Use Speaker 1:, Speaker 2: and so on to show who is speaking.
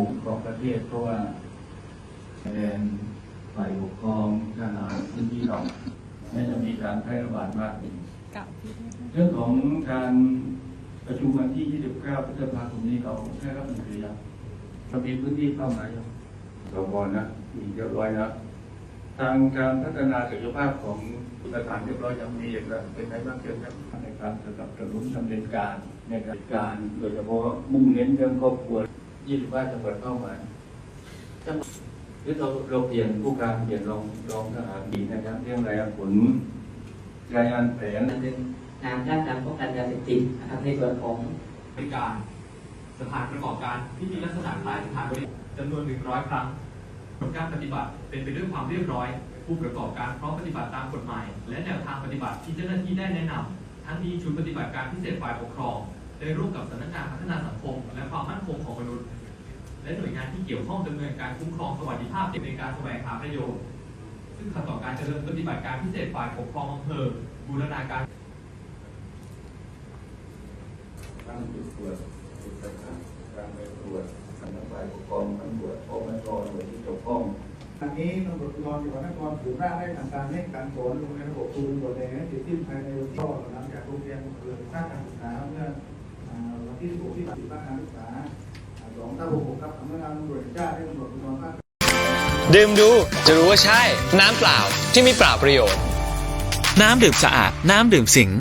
Speaker 1: สูงของประเทศเพราะว่าแดนฝ่ายปกครองทหารพื้นที่เราไม่จะมีการแพร่ระบาดมากขึ้น
Speaker 2: กับพี่ด้วยนะ
Speaker 1: เรื่องของการประชุมวันที่ 29พฤษภาคมนี้เราได้รับหนังสือยังเรามีพื้นที่เป้าหมายยังเราบอลนะมีเรียบร้อยนะทางการพัฒนาศักยภาพของสถานเรียบร้อยยังมีอย่างไรเป็นไงบ้างเชิญครับในการสนับสนุนดำเนินการในการการโดยเฉพาะมุ่งเน้นเรื่องครอบครัว 25จังหวัดเป้าหมายจังหวัดหรือเราเราเปลี่ยนผู้การเปลี่ยนรองรองทหารดีนะครับเรื่องรายงานผลรายงานแผน
Speaker 3: มันเป็นงานด้านการป้องกันยาเสพติดนะครับในส่วนของ
Speaker 4: บริการสถานประกอบการที่มีลักษณะคล้ายสถานบริการจำนวน 100 ครั้งผลการปฏิบัติเป็นไปด้วยความเรียบร้อย ผู้ประกอบการพร้อมปฏิบัติตามกฎหมาย และแนวทางปฏิบัติที่เจ้าหน้าที่ได้แนะนำทั้งนี้ชุดปฏิบัติการพิเศษฝ่ายปกครอง ได้ร่วมกับสำนักงานพัฒนาสังคมและความมั่นคงของมนุษย์ และหน่วยงานที่เกี่ยวข้องดำเนินการคุ้มครองสวัสดิภาพเด็กในการแสวงหาประโยชน์ ซึ่งขัดต่อการเจริญปฏิบัติการพิเศษฝ่ายปกครองอำเภอบูรณาการ
Speaker 1: ตั้งจุดตรวจจุดต่างๆการไปตรวจสำนักฝ่ายปกครองตำรวจปปชหน่วยที่เกี่ยวข้อง
Speaker 5: อันนี้ตำรวจภูธรจังหวัดนครถือร่างได้ทำการเร่งการสอนลงในระบบครูตำรวจแดงให้เสร็จสิ้นภายในวันที่หลังจากโรงเรียนเปิดภาคการศึกษาเมื่อวันที่16ที่10ภาการศึกษา สองทับ66ครับสำนักงานตำรวจแห่งชาติให้ตำรวจภูธรภาค
Speaker 6: ดื่มดูจะรู้ว่าใช่ น้ำเปล่าที่ไม่เปล่าประโยชน์
Speaker 7: น้ำดื่มสะอาด น้ำดื่มสิง